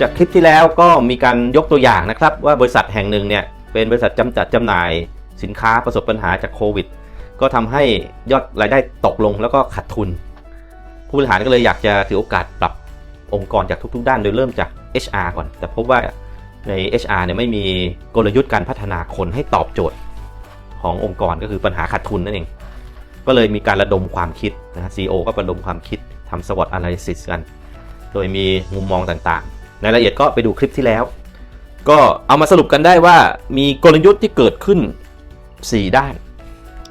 จากคลิปที่แล้วก็มีการยกตัวอย่างนะครับ ว่าบริษัทแห่งหนึ่งเนี่ยเป็นบริษัทจำจัดจำหน่ายสินค้าประสบปัญหาจากโควิด ก็ทำให้ยอดรายได้ตกลงแล้วก็ขาดทุน ผู้บริหารก็เลยอยากจะถือโอกาสปรับองค์กรจากทุก ๆ ด้านโดยเริ่มจาก HR ก่อน แต่พบว่าใน HR เนี่ยไม่มีกลยุทธ์การพัฒนาคนให้ตอบโจทย์ขององค์กรก็คือปัญหาขาดทุนนั่นเอง ก็เลยมีการระดมความคิดนะ CEO ก็ระดมความคิดทำ SWOT analysis กัน โดยมีมุมมองต่าง รายละเอียดก็ไปดูคลิปที่แล้ว ก็เอามาสรุปกันได้ว่ามีกลยุทธ์ที่เกิดขึ้น 4 ด้าน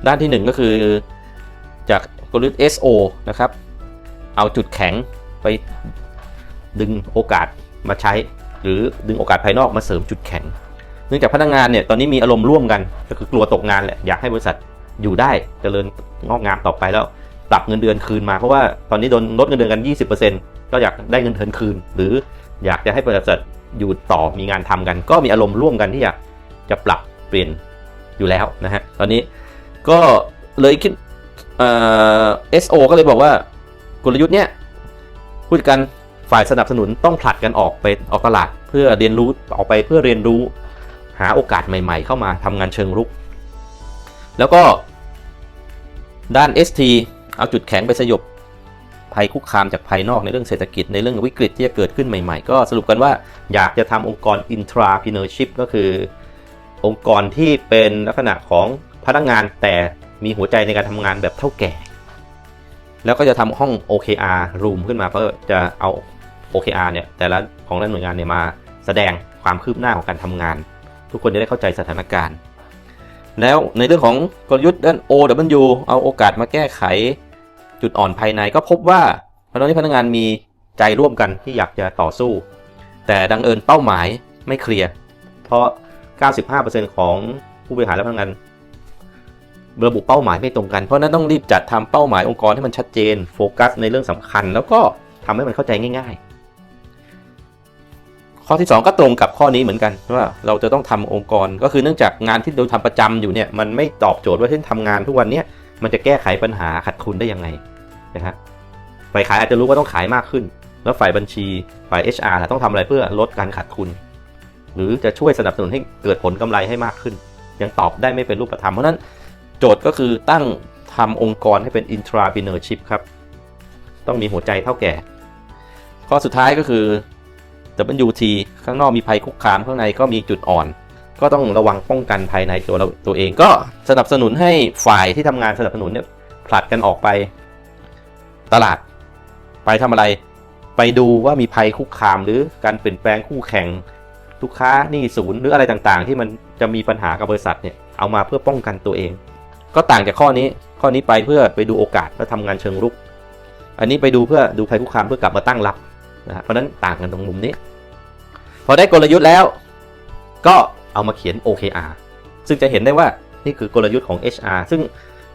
ด้านที่ 1 ก็คือจากกลยุทธ์ SO นะครับ เอาจุดแข็งไปดึงโอกาสมาใช้ หรือดึงโอกาสภายนอกมาเสริมจุดแข็ง เนื่องจากพนักงานเนี่ยตอนนี้มีอารมณ์ร่วมกัน ก็คือกลัวตกงานแหละอยากให้บริษัทอยู่ได้เจริญงอกงามต่อไปแล้วปรับเงินเดือนคืนมาเพราะว่าตอนนี้โดนลดเงินเดือนกัน 20%ก็อยากได้เงินเดือนคืน หรือ อยากจะให้บริษัทอยู่ต่อมีงานทำกัน ก็มีอารมณ์ร่วมกันที่อยากจะปรับเปลี่ยนอยู่แล้วนะฮะตอนนี้ก็เลยคิดเอ่อ SO ก็เลยบอกว่ากลยุทธ์เนี้ยผู้จัดการฝ่ายสนับสนุนต้องผลัดกันออกไปออกตลาด เพื่อเรียนรู้ออกไปเพื่อเรียนรู้หาโอกาสใหม่ ๆ เข้ามาทำงานเชิงรุก แล้วก็ด้าน ST เอาจุดแข็งไปสยบ ภัยคุกคามจากภายนอกในเรื่องเศรษฐกิจในเรื่องวิกฤตที่จะเกิดขึ้นใหม่ๆ ก็สรุปกันว่าอยากจะทำองค์กร intrapreneurship ก็คือ องค์กรที่เป็นลักษณะของพนักงานแต่มีหัวใจในการทำงานแบบเท่าแก่ แล้วก็จะทำห้อง OKR room ขึ้นมาเพื่อจะเอา OKR เนี่ยแต่ละของแต่ละหน่วยงานเนี่ยมาแสดงความคืบหน้าของการทำงาน ทุกคนจะได้เข้าใจสถานการณ์ แล้วในเรื่องของกลยุทธ์ด้าน OW เอาโอกาสมาแก้ไข จุดอ่อนภายในก็พบว่าตอนนี้พนักงานมีใจร่วมกันที่อยากจะต่อสู้ แต่ดังเอิญเป้าหมายไม่เคลียร์เพราะ 95%ของผู้บริหารและพนักงานระบุเป้าหมายไม่ตรงกัน เพราะนั้นต้องรีบจัดทำเป้าหมายองค์กรให้มันชัดเจน โฟกัสในเรื่องสำคัญ แล้วก็ทำให้มันเข้าใจง่าย ๆ ข้อที่ 2 ก็ตรงกับข้อนี้เหมือนกันว่าเราจะต้องทำองค์กรก็คือเนื่องจากงานที่เราทำประจำอยู่เนี่ยมันไม่ตอบโจทย์ว่าที่ทำงานทุกวันเนี้ย มันจะแก้ไขปัญหาขาดทุนได้ยังไงนะฮะฝ่ายขายอาจจะรู้ว่าต้องขายมากขึ้น แล้วฝ่ายบัญชีฝ่าย HR ต้องทำอะไรเพื่อลดการขาดทุน หรือจะช่วยสนับสนุนให้เกิดผลกำไรให้มากขึ้น ยังตอบได้ไม่เป็นรูปธรรมเพราะนั้นโจทย์ก็คือตั้งทำองค์กรให้เป็น intrapreneurship ครับ ต้องมีหัวใจเท่าแก่ ข้อสุดท้ายก็คือ WT ข้างนอกมีภัยคุกคามข้างในก็มีจุดอ่อน ก็ต้องระวังป้องกันภายในตัวเราตัวเองก็สนับสนุนให้ฝ่ายที่ทำงานสนับสนุนเนี่ยผลัดกันออกไปตลาด ไปทำอะไร ไปดูว่ามีภัยคุกคามหรือการเปลี่ยนแปลงคู่แข่งลูกค้านี้ศูนย์หรืออะไรต่างๆ ที่มันจะมีปัญหากับบริษัทเนี่ยเอามาเพื่อป้องกันตัวเอง ก็ต่างจากข้อนี้ข้อนี้ไปเพื่อไปดูโอกาสและทำงานเชิงรุก อันนี้ไปดูเพื่อดูภัยคุกคามเพื่อกลับมาตั้งรับนะเพราะนั้นต่างกันตรงมุมนี้ พอได้กลยุทธ์แล้ว ก็ เอามาเขียน OKR ซึ่งจะเห็นได้ว่านี่คือกลยุทธ์ของ HR ซึ่ง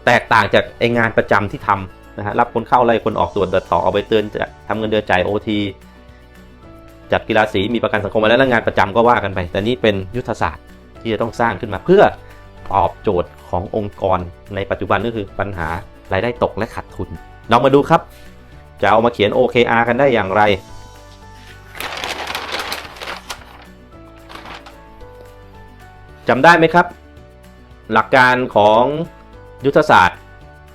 แตกต่างจากไองานประจำที่ทำนะฮะรับคนเข้าไล่คนออกตรวจเดินต่อเอาไปเตือนจะทำเงินเดือนจ่าย OT จัดกีฬาสีมีประกันสังคมอะไรแล้วงานประจำก็ว่ากันไป แต่นี่เป็นยุทธศาสตร์ที่จะต้องสร้างขึ้นมาเพื่อตอบโจทย์ขององค์กรในปัจจุบันก็คือปัญหารายได้ตกและขาดทุนลองมาดูครับ จะเอามาเขียน OKR กันได้อย่างไร จำได้ไหมครับ หลักการของยุทธศาสตร์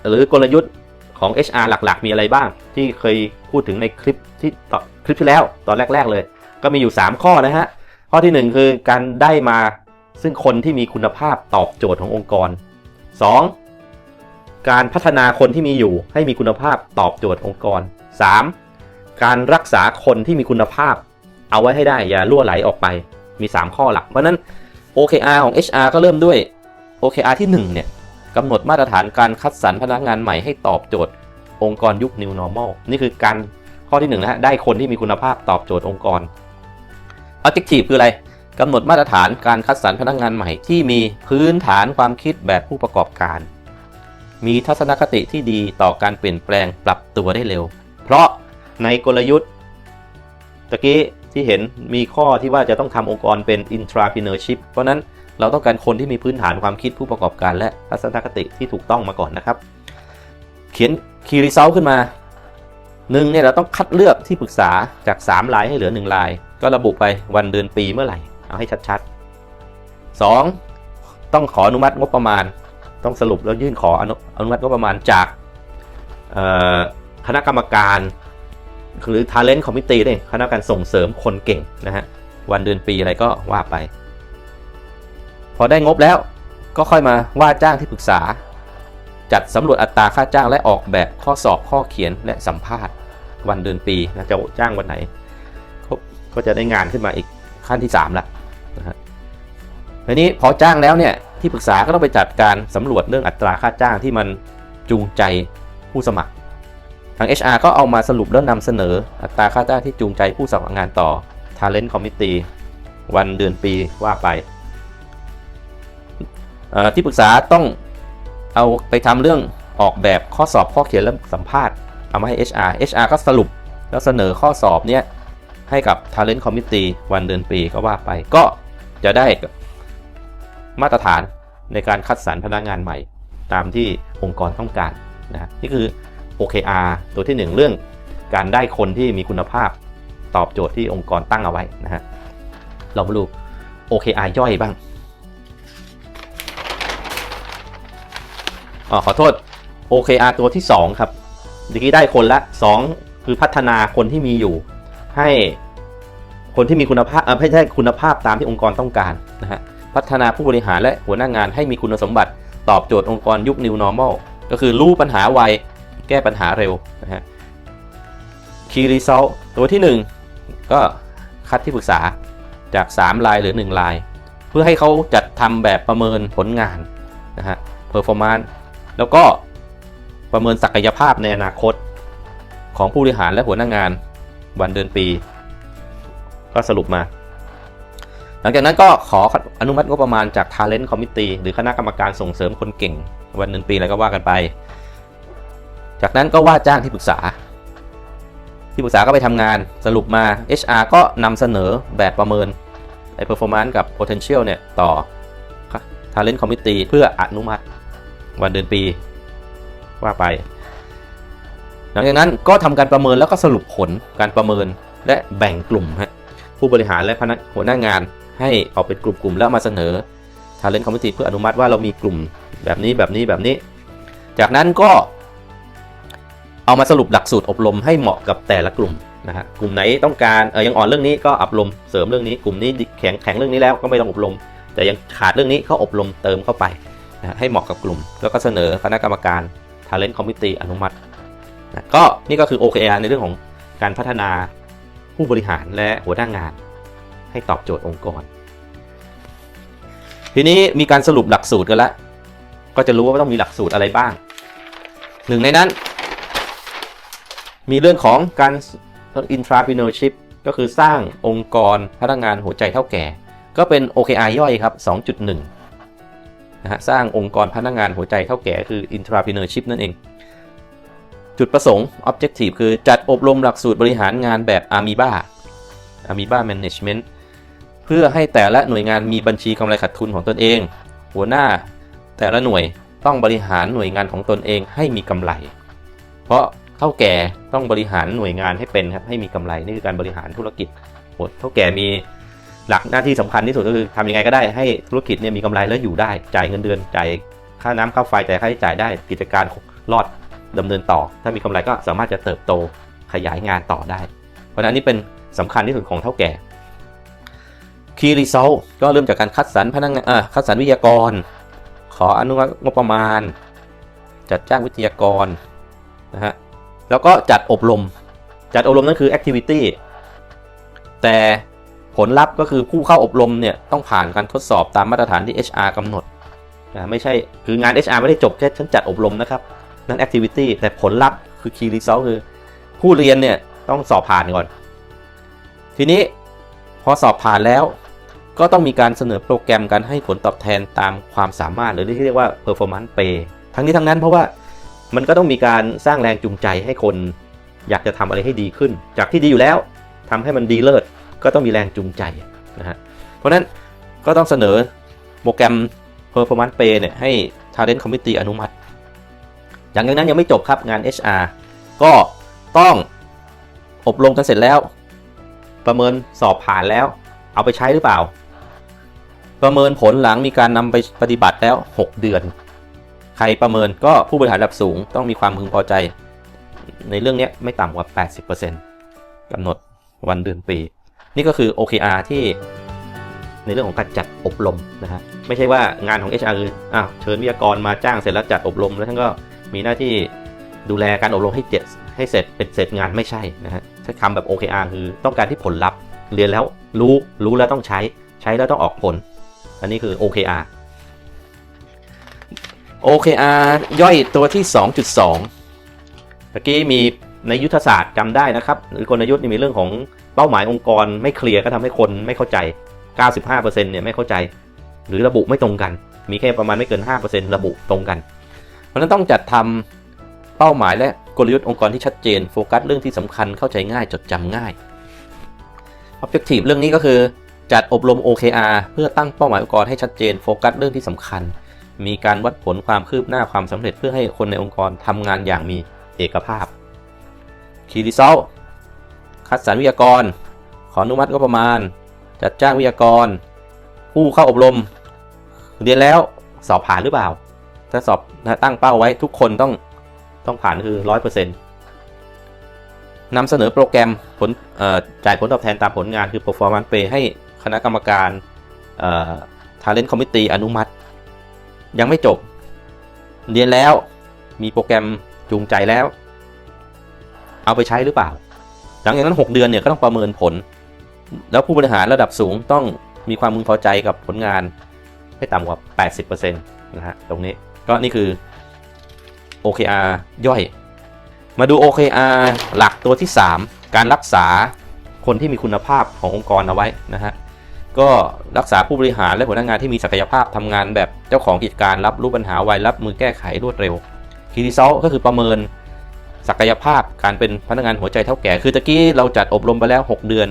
หรือกลยุทธ์ของ HR หลักๆ มีอะไรบ้าง ที่เคยพูดถึงในคลิปที่คลิปที่แล้วตอนแรก ๆ เลย ก็มีอยู่ 3 ข้อนะฮะ ข้อทีหนึ่1 คือการได้มาซึ่งคนที่มีคุณภาพตอบโจทย์ขององค์กร 2. การพัฒนาคนที่มีอยู่ให้มีคุณภาพตอบโจทย์องค์กร 3. การรักษาคนที่มีคุณภาพ เอาไว้ให้ได้อย่าล่วไหลออกไปมี 3 ข้อหลัก เพราะนั้น OKR ของ HR ก็เริ่มด้วย OKR ที่1เนี่ยกำหนดมาตรฐานการคัดสรรพนักงานใหม่ให้ตอบโจทย์ องค์กรยุค New Normal นี่คือการข้อที่1นงนะฮะได้คนที่มีคุณภาพตอบโจทย์องค์กร Objective คืออะไรกำหนดมาตรฐานการคัดสรรพนักงานใหม่ที่มีพื้นฐานความคิดแบบผู้ประกอบการ มีทัศนคติที่ดีต่อการเปลี่ยนแปลงปรับตัวได้เร็ว เพราะในกลยุทธ์ตะกี้ ที่เห็นมีข้อที่ว่าจะต้องทำองค์กรเป็น intrapreneurship เพราะนั้นเราต้องการคนที่มีพื้นฐานความคิดผู้ประกอบการและทัศนคติที่ถูกต้องมาก่อนนะครับ เขียน key result ขึ้นมาหนึ่งเนี่ยเราต้องคัดเลือกที่ปรึกษาจาก 3 ลายให้เหลือ 1 ลาย ก็ระบุไปวันเดือนปีเมื่อไหร่ เอาให้ชัดๆ 2. ต้องขออนุมัติงบประมาณ ต้องสรุปแล้วยื่นขออนุอนุมัติงบประมาณจากคณะกรรมการ หรือ Talent Committee เนี่ยคณะกรรมการส่งเสริมคนเก่งนะฮะวันเดือนปีอะไรก็ว่าไป พอได้งบแล้วก็ค่อยมาว่าจ้างที่ปรึกษา จัดสำรวจอัตราค่าจ้างและออกแบบข้อสอบข้อเขียนและสัมภาษณ์ วันเดือนปีนะจะจ้างวันไหน ก็ก็จะได้งานขึ้นมาอีกขั้นที่3ละนะฮะทีนี้พอจ้างแล้วเนี่ยที่ปรึกษาก็ต้องไปจัดการสำรวจเรื่องอัตราค่าจ้างที่มันจูงใจผู้สมัคร ทาง HR ก็เอามาสรุปแล้วนำเสนอ อัตราค่าจ้างที่จูงใจผู้สมัครงานต่อ Talent Committee วันเดือนปีว่าไป ที่ปรึกษาต้องเอาไปทำเรื่องออกแบบข้อสอบข้อเขียนและสัมภาษณ์เอามาให้ HR HR ก็สรุปแล้วเสนอข้อสอบเนี้ยให้กับ Talent Committee วันเดือนปีก็ว่าไป ก็จะได้มาตรฐานในการคัดสรรพนักงานใหม่ ตามที่องค์กรต้องการนะฮะนี่คือ OKR ตัวที่ 1 เรื่องการได้คนที่มีคุณภาพตอบโจทย์ที่องค์กรตั้งเอาไว้นะฮะเรามาดู OKR ย่อยบ้างอ๋อขอโทษ OKR ตัวที่ 2 ครับเมื่อกี้ได้คนละ 2 คือพัฒนาคนที่มีอยู่ ให้คนที่มีคุณภาพเอ่อไม่ใช่คุณภาพตามที่องค์กรต้องการนะฮะพัฒนาผู้บริหารและหัวหน้างานให้มีคุณสมบัติตอบโจทย์องค์กรยุค New Normal ก็คือรู้ปัญหาไว แก้ปัญหาเร็วนะฮะ Key Result ตัวที่ 1 ก็คัดที่ปรึกษาจาก 3 ลายหรือ 1 ลาย เพื่อให้เขาจัดทำแบบประเมินผลงานนะฮะ Performance แล้วก็ประเมินศักยภาพในอนาคตของผู้บริหารและหัวหน้างานวันเดือนปี ก็สรุปมา หลังจากนั้นก็ขออนุมัติงบประมาณจาก Talent Committee หรือคณะกรรมการส่งเสริมคนเก่ง วันเดือนปีอะไรก็ว่ากันไป จากนั้นก็ว่าจ้างที่ปรึกษา ที่ปรึกษาก็ไปทำงานสรุปมา HR ก็นำเสนอแบบประเมินไอ้ performance กับ potential เนี่ย ต่อ Talent Committee เพื่ออนุมัติ วันเดือนปี ว่าไป หลังจากนั้นก็ทำการประเมินแล้วก็สรุปผลการประเมินและแบ่งกลุ่มฮะผู้บริหารและพนักหัวหน้างานให้ออกเป็นกลุ่มๆแล้วมาเสนอ Talent Committee เพื่ออนุมัติว่าเรามีกลุ่มแบบนี้แบบนี้แบบนี้ จากนั้นก็ เอามาสรุปหลักสูตรอบรมให้เหมาะกับแต่ละกลุ่มนะฮะกลุ่มไหนต้องการเออยังอ่อนเรื่องนี้ก็อบรมเสริมเรื่องนี้ กลุ่มนี้แข็งแข็งเรื่องนี้แล้วก็ไม่ต้องอบรม แต่ยังขาดเรื่องนี้เขาอบรมเติมเข้าไปนะะให้เหมาะกับกลุ่ม แล้วก็เสนอคณะกรรมการ Talent Committee อนุมัตินะก็นี่ก็คือ OKR ในเรื่องของการพัฒนาผู้บริหารและหัวหน้างาน ให้ตอบโจทย์องค์กร ทีนี้มีการสรุปหลักสูตรกันแล้วก็จะรู้ว่าต้องมีหลักสูตรอะไรบ้าง หนึ่งในนั้น มีเรื่องของการ intrapreneurship ก็คือสร้างองค์กรพนักงานหัวใจเท่าแก่ ก็เป็น OKR ย่อยครับ 2.1นะฮะสร้างองค์กรพนักงานหัวใจเท่าแก่คือ intrapreneurship นั่นเอง จุดประสงค์ objective คือจัดอบรมหลักสูตรบริหารงานแบบ Amoeba Amoeba Management เพื่อให้แต่ละหน่วยงานมีบัญชีกำไรขาดทุนของตนเอง หัวหน้าแต่ละหน่วยต้องบริหารหน่วยงานของตนเองให้มีกำไร เพราะ เท่าแก่ต้องบริหารหน่วยงานให้เป็นครับให้มีกำไรนี่คือการบริหารธุรกิจโหเท่าแก่มีหลักหน้าที่สำคัญที่สุดก็คือทำยังไงก็ได้ให้ธุรกิจเนี่ยมีกำไรแล้วอยู่ได้จ่ายเงินเดือนจ่ายค่าน้ำค่าไฟจ่ายค่าใช้จ่ายได้กิจการรอดดำเนินต่อ ถ้ามีกำไรก็สามารถจะเติบโตขยายงานต่อได้ เพราะนั้นนี่เป็นสำคัญที่สุดของเท่าแก่ Key Result ก็เริ่มจากการคัดสรรพนักงานคัดสรรวิทยากร ขออนุมัติงบประมาณ จัดจ้างวิทยากรนะฮะ แล้วก็จัดอบรม จัดอบรมนั่นคือ activity แต่ผลลัพธ์ก็คือผู้เข้าอบรมเนี่ยต้องผ่านการทดสอบตามมาตรฐานที่ HR กำหนดนะไม่ใช่คืองาน HR ไม่ได้จบแค่ฉันจัดอบรมนะครับ นั่น activity แต่ผลลัพธ์คือ key result คือ ผู้เรียนเนี่ยต้องสอบผ่านก่อน ทีนี้พอสอบผ่านแล้ว ก็ต้องมีการเสนอโปรแกรมการให้ผลตอบแทนตามความสามารถหรือที่เรียกว่า performance pay ทั้งนี้ทั้งนั้นเพราะว่า มันก็ต้องมีการสร้างแรงจูงใจให้คนอยากจะทำอะไรให้ดีขึ้น จากที่ดีอยู่แล้วทำให้มันดีเลิศก็ต้องมีแรงจูงใจนะฮะเพราะฉะนั้นก็ต้องเสนอโปรแกรม performance pay เนี่ยให้ talent committee อนุมัติ อย่างนั้นยังไม่จบครับงาน HR ก็ต้องอบรมกันเสร็จแล้ว ประเมินสอบผ่านแล้ว เอาไปใช้หรือเปล่า ประเมินผลหลังมีการนำไปปฏิบัติแล้ว 6 เดือน ใครประเมินก็ผู้บริหารระดับสูงต้องมีความพึงพอใจ ในเรื่องนี้ไม่ต่ำกว่า 80%กำหนดวันเดือนปี นี่ก็คือ OKR ที่ในเรื่องของการจัดอบรมนะฮะไม่ใช่ว่างานของ HR คืออ้าวเชิญวิทยากรมาจ้างเสร็จแล้วจัดอบรม แล้วท่านก็มีหน้าที่ดูแลการอบรมให้เจ็ดให้เสร็จเป็นเสร็จงานไม่ใช่นะฮะใช้คำแบบ OKR คือต้องการที่ผลลัพธ์เรียนแล้วรู้รู้แล้วต้องใช้ใช้แล้วต้องออกผล อันนี้คือ OKR OKR ย่อยตัวที่ 2.2ตะกี้มีในยุทธศาสตร์จำได้นะครับหรือกลยุทธ์นี่มีเรื่องของเป้าหมายองค์กรไม่เคลียร์ก็ทำให้คนไม่เข้าใจ 95%เนี่ยไม่เข้าใจ หรือระบุไม่ตรงกัน มีแค่ประมาณไม่เกิน 5%ระบุตรงกัน เพราะฉะนั้นต้องจัดทำเป้าหมายและกลยุทธ์องค์กรที่ชัดเจนโฟกัสเรื่องที่สำคัญเข้าใจง่ายจดจำง่าย Objective เรื่องนี้ก็คือจัดอบรม OKR เพื่อตั้งเป้าหมายองค์กรให้ชัดเจนโฟกัสเรื่องที่สำคัญ มีการวัดผลความคืบหน้าความสำเร็จเพื่อให้คนในองค์กรทำงานอย่างมีเอกภาพ Key Result คัดสรรวิทยากร ขออนุมัติก็ประมาณ จัดจ้างวิทยากร ผู้เข้าอบรม เรียนแล้วสอบผ่านหรือเปล่า ถ้าสอบตั้งเป้าไว้ทุกคนต้องต้องผ่านคือ100%นต์นำเสนอโปรแกรมผลจ่ายผลตอบแทนตามผลงานคือ performance pay ให้คณะกรรมการ talent committee อนุมัติ ยังไม่จบ เรียนแล้ว มีโปรแกรมจูงใจแล้ว เอาไปใช้หรือเปล่า หลังจากนั้น 6 เดือนเนี่ยก็ต้องประเมินผล แล้วผู้บริหารระดับสูงต้องมีความพึงพอใจกับผลงานไม่ต่ำกว่า 80%นะฮะตรงนี้ก็นี่คือ OKR ย่อย มาดู OKR หลักตัวที่ 3 การรักษาคนที่มีคุณภาพขององค์กรเอาไว้นะฮะ ก็รักษาผู้บริหารและหัวหน้างานที่มีศักยภาพทำงานแบบเจ้าของกิจการรับรู้ปัญหาไวรับมือแก้ไขรวดเร็วคีรีเซลก็คือประเมินศักยภาพการเป็นพนักงานหัวใจเท่าแก่คือตะกี้เราจัดอบรมไปแล้ว 6 เดือน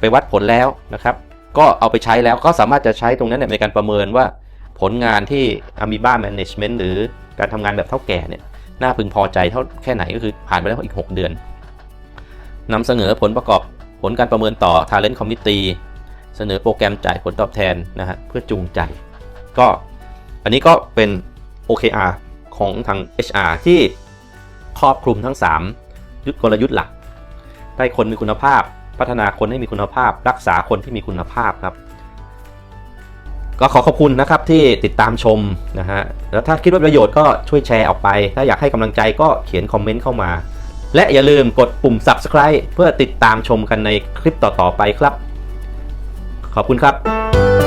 ไปวัดผลแล้วนะครับ ก็เอาไปใช้แล้วก็สามารถจะใช้ตรงนั้นเนี่ยในการประเมินว่าผลงานที่ Amoeba Management หรือการทำงานแบบเท่าแก่เนี่ยน่าพึงพอใจเท่าแค่ไหนก็คือผ่านไปแล้วอีก 6 เดือนนำเสนอผลประกอบผลการประเมินต่อ Talent Committee สนอโปรแกรมจ่ายผลตอบแทนนะฮะเพื่อจูงใจ ก็อันนี้ก็เป็น OKR ของทาง HR ที่ครอบคลุมทั้ง 3 ยุทธกลยุทธ์หลัก ได้คนมีคุณภาพ พัฒนาคนให้มีคุณภาพ รักษาคนที่มีคุณภาพครับ ก็ขอขอบคุณนะครับที่ติดตามชมนะฮะ แล้วถ้าคิดว่าประโยชน์ก็ช่วยแชร์ออกไป ถ้าอยากให้กำลังใจก็เขียนคอมเมนต์เข้ามา และอย่าลืมกดปุ่ม subscribe เพื่อติดตามชมกันในคลิปต่อๆไปครับ ขอบคุณครับ